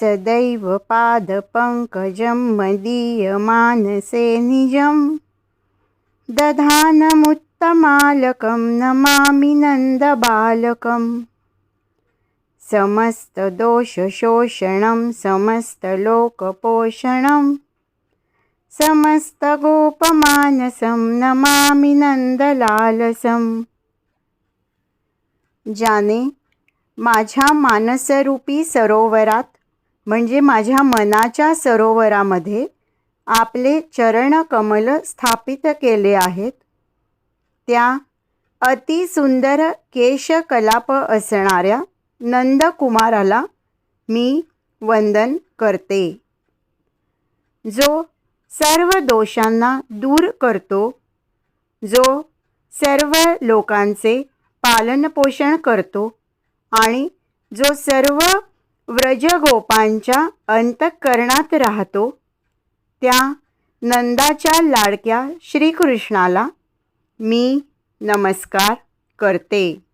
सदैव पादपङ्कजं मदीयमानसे निजं दधानमुत्तमालकं नमामि नन्दबालकम्। समस्तदोषशोषणं समस्तलोकपोषणं समस्तगोपमानसं नमामि नन्दलालसं। ज्याने माझ्या मानसरूपी सरोवरात म्हणजे माझ्या मनाच्या सरोवरामध्ये आपले चरणकमल स्थापित केले आहेत. त्या अतिसुंदर केशकलाप असणाऱ्या नंदकुमाराला मी वंदन करते. जो सर्व दोषांना दूर करतो जो सर्व लोकांचे पालनपोषण करतो आणि जो सर्व व्रजगोपांच्या अंतःकरणात राहतो त्या नंदाच्या लाडक्या श्रीकृष्णाला मी नमस्कार करते.